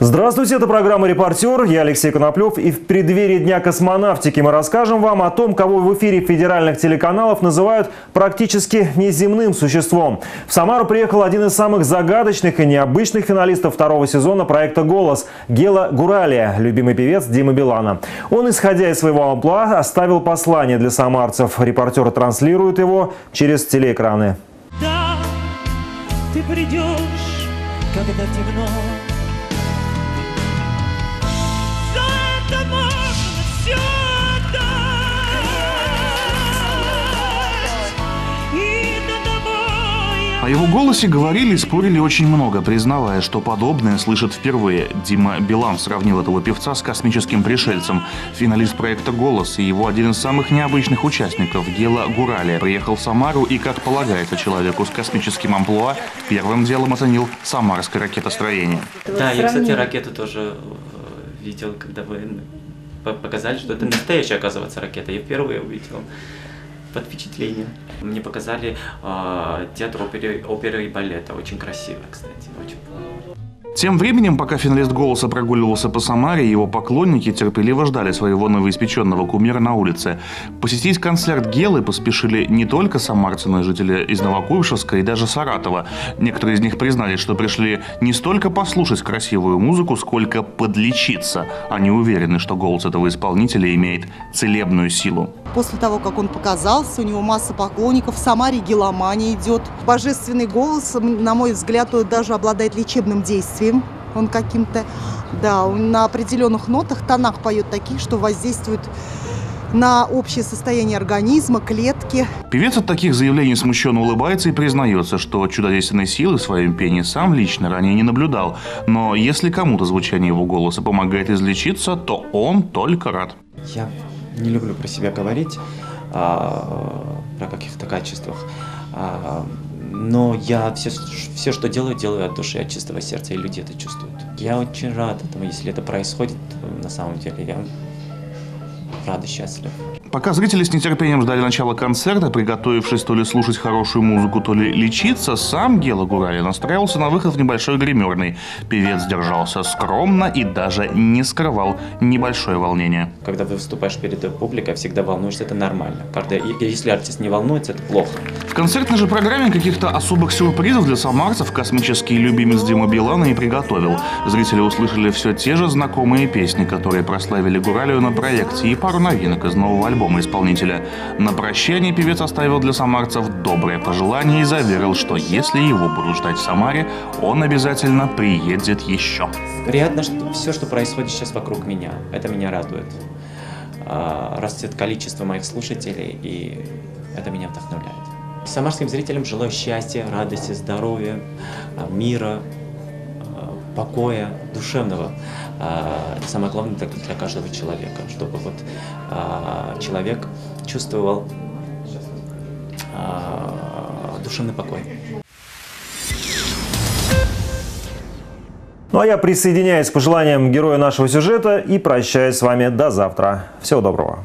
Здравствуйте, это программа «Репортер». Я Алексей Коноплев. И в преддверии Дня космонавтики мы расскажем вам о том, кого в эфире федеральных телеканалов называют практически неземным существом. В Самару приехал один из самых загадочных и необычных финалистов второго сезона проекта «Голос» Гела Гуралия, любимый певец Дима Билана. Он, исходя из своего амплуа, оставил послание для самарцев. Репортеры транслируют его через телеэкраны. Да, ты придешь, когда темно, О его голосе говорили и спорили очень много, признавая, что подобное слышат впервые. Дима Билан сравнил этого певца с космическим пришельцем. Финалист проекта «Голос» и его один из самых необычных участников Гела Гуралия приехал в Самару и, как полагается человеку с космическим амплуа, первым делом оценил самарское ракетостроение. Да, я, кстати, ракету тоже э, видел, когда вы по- показали, что это настоящая, оказывается, ракета. Я впервые увидел под впечатлением. Мне показали э, театр оперы, оперы и балета. Очень красиво, кстати. Очень. Тем временем, пока финалист «Голоса» прогуливался по Самаре, его поклонники терпеливо ждали своего новоиспеченного кумира на улице. Посетить концерт Гелы поспешили не только самарцы, но и жители из Новокуйбышевска и даже Саратова. Некоторые из них признались, что пришли не столько послушать красивую музыку, сколько подлечиться. Они уверены, что голос этого исполнителя имеет целебную силу. После того, как он показался, у него масса поклонников, в Самаре геломания идет. Божественный голос, на мой взгляд, даже обладает лечебным действием. Он каким-то, да, он на определенных нотах, тонах поет такие, что воздействуют на общее состояние организма, клетки. Певец от таких заявлений смущенно улыбается и признается, что чудодейственной силы в своем пении сам лично ранее не наблюдал. Но если кому-то звучание его голоса помогает излечиться, то он только рад. Я не люблю про себя говорить, а, про каких-то качествах. А, но я все, все, что делаю, делаю от души, от чистого сердца, и люди это чувствуют. Я очень рад этому, если это происходит, на самом деле, я рад и счастлив. Пока зрители с нетерпением ждали начала концерта, приготовившись то ли слушать хорошую музыку, то ли лечиться, сам Гела Гурали настраивался на выход в небольшой гримерный. Певец держался скромно и даже не скрывал небольшое волнение. Когда ты выступаешь перед публикой, всегда волнуешься, это нормально. Когда, если артист не волнуется, это плохо. В концертной же программе каких-то особых сюрпризов для самарцев космический любимец Дима Билана и приготовил. Зрители услышали все те же знакомые песни, которые прославили Гуралию на проекте, и пару новинок из нового альбома исполнителя. На прощание певец оставил для самарцев доброе пожелание и заверил, что если его будут ждать в Самаре, он обязательно приедет еще. Приятно, что все, что происходит сейчас вокруг меня, это меня радует. А, Растет количество моих слушателей, и это меня вдохновляет. Самарским зрителям желаю счастья, радости, здоровья, а, мира, а, покоя, душевного. А, самое главное для каждого человека, чтобы вот а, человек чувствовал а, душевный покой. Ну а я присоединяюсь к пожеланиям героя нашего сюжета и прощаюсь с вами до завтра. Всего доброго.